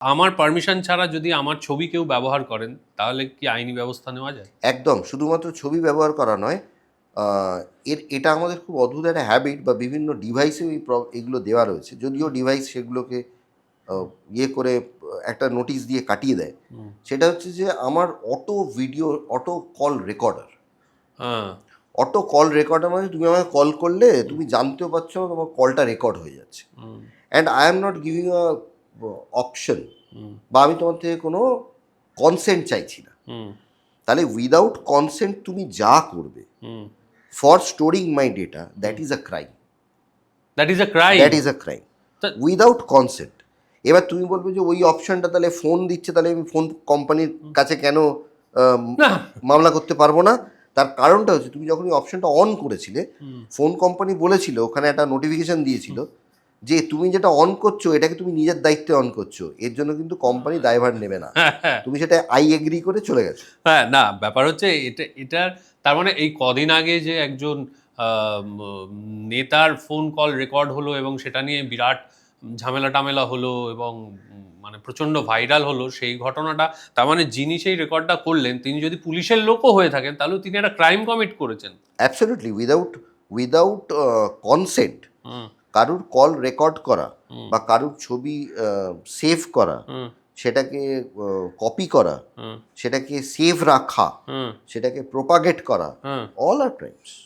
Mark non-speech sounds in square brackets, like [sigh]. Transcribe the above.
আমার পারমিশন ছাড়া যদি আমার ছবি কেউ ব্যবহার করেন তাহলে কি আইনি ব্যবস্থা নেওয়া যায়? একদম শুধুমাত্র ছবি ব্যবহার করা নয় এর এটা আমাদের খুব অদ্ভুত একটা হ্যাবিট বা বিভিন্ন ডিভাইসে এই এগুলো দেওয়া রয়েছে। যদিও ডিভাইস সেগুলোকে ইয়ে করে একটা নোটিশ দিয়ে কাটিয়ে দেয়। সেটা হচ্ছে যে আমার auto video auto call recorder auto call recorder মানে তুমি আমাকে কল করলে তুমি জানতেও পারছ তোমার কলটা রেকর্ড হয়ে যাচ্ছে। And I am not giving a option বা আমি তোমার থেকে কোনো কনসেন্ট চাইছি না। তাহলে উইদাউট কনসেন্ট তুমি যা করবে for storing my data that is a crime that is a crime that is a crime without consent এবার তুমি বলবে যে ওই অপশনটা তাহলে ফোন দিচ্ছে তাহলে আমি ফোন কোম্পানির কাছে কেন মামলা করতে পারব না? তার কারণটা হচ্ছে তুমি যখন ওই অপশনটা অন করেছিলে ফোন কোম্পানি বলেছিল ওখানে একটা নোটিফিকেশন দিয়েছিল যে তুমি যেটা অন করছ এটাকে তুমি নিজের দায়িত্বে অন করছ। এর জন্য কিন্তু কোম্পানি দায়ভার নেবে না। [laughs] তুমি সেটা আই এগ্রি করে চলে গেছো। হ্যাঁ না ব্যাপার হচ্ছে এটা এটার তার মানে এই কদিন আগে যে একজন নেতার ফোন কল রেকর্ড হলো এবং সেটা নিয়ে বিরাট ঝামেলা টামেলা হলো এবং মানে প্রচণ্ড ভাইরাল হলো সেই ঘটনাটা তার মানে যিনি সেই রেকর্ডটা করলেন তিনি যদি পুলিশের লোকও হয়ে থাকেন তাহলেও তিনি একটা ক্রাইম কমিট করেছেন। Absolutely without without consent hmm, কারুর কল রেকর্ড করা বা কারুর ছবি সেভ করা সেটাকে কপি করা সেটাকে সেভ রাখা সেটাকে প্রোপাগেট করা। অল আর ক্রাইমস